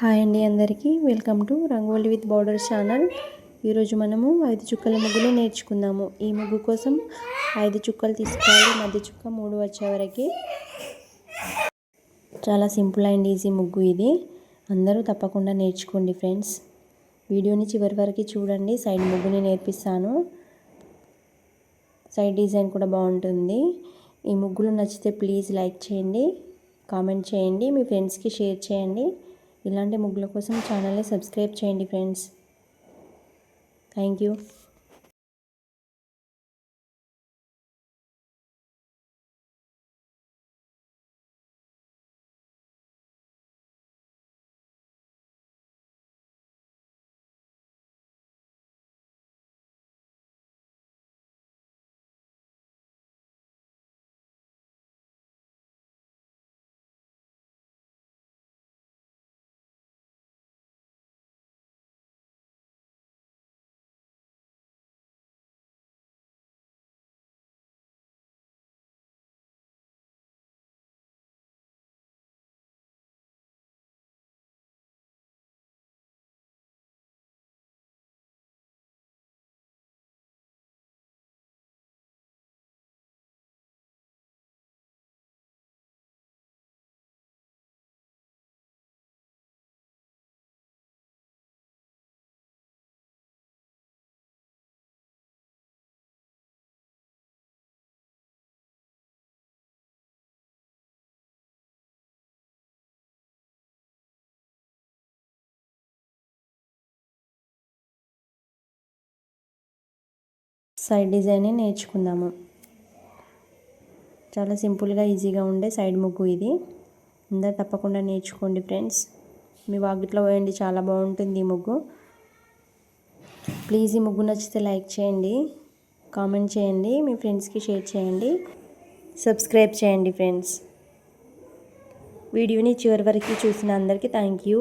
Hi అండి అందరికీ. Welcome to rangoli with border channel. ఈరోజు మనము ఐదు చుక్కల ముగ్గులు నేర్చుకుందాము. ఈ ముగ్గు కోసం ఐదు చుక్కలు తీసుకోవాలి. మధ్య చుక్క మూడు వచ్చే వరకు. చాలా సింపుల్ అండ్ ఈజీ ముగ్గు ఇది. అందరూ తప్పకుండా నేర్చుకోండి ఫ్రెండ్స్. వీడియోని చివరి వరకు చూడండి. సైడ్ ముగ్గుని నేర్పిస్తాను. సైడ్ డిజైన్ కూడా బాగుంటుంది. ఈ ముగ్గులు నచ్చితే ప్లీజ్ లైక్ చేయండి. కామెంట్ చేయండి. మీ ఫ్రెండ్స్కి షేర్ చేయండి. ఇలాంటి ముగ్గుల కోసం ఛానల్ని సబ్స్క్రైబ్ చేయండి friends. Thank you. Side design నేర్చుకుందాము. చాలా సింపుల్గా ఈజీగా ఉండే సైడ్ ముగ్గు ఇది. అందరు తప్పకుండా నేర్చుకోండి ఫ్రెండ్స్. మీ వాకిట్లో పోయండి చాలా బాగుంటుంది ఈ ముగ్గు. ప్లీజ్ ఈ ముగ్గు నచ్చితే లైక్ చేయండి కామెంట్ చేయండి మీ ఫ్రెండ్స్కి షేర్ చేయండి సబ్స్క్రైబ్ చేయండి ఫ్రెండ్స్. వీడియోని చివరి వరకు చూసిన అందరికీ థ్యాంక్ యూ.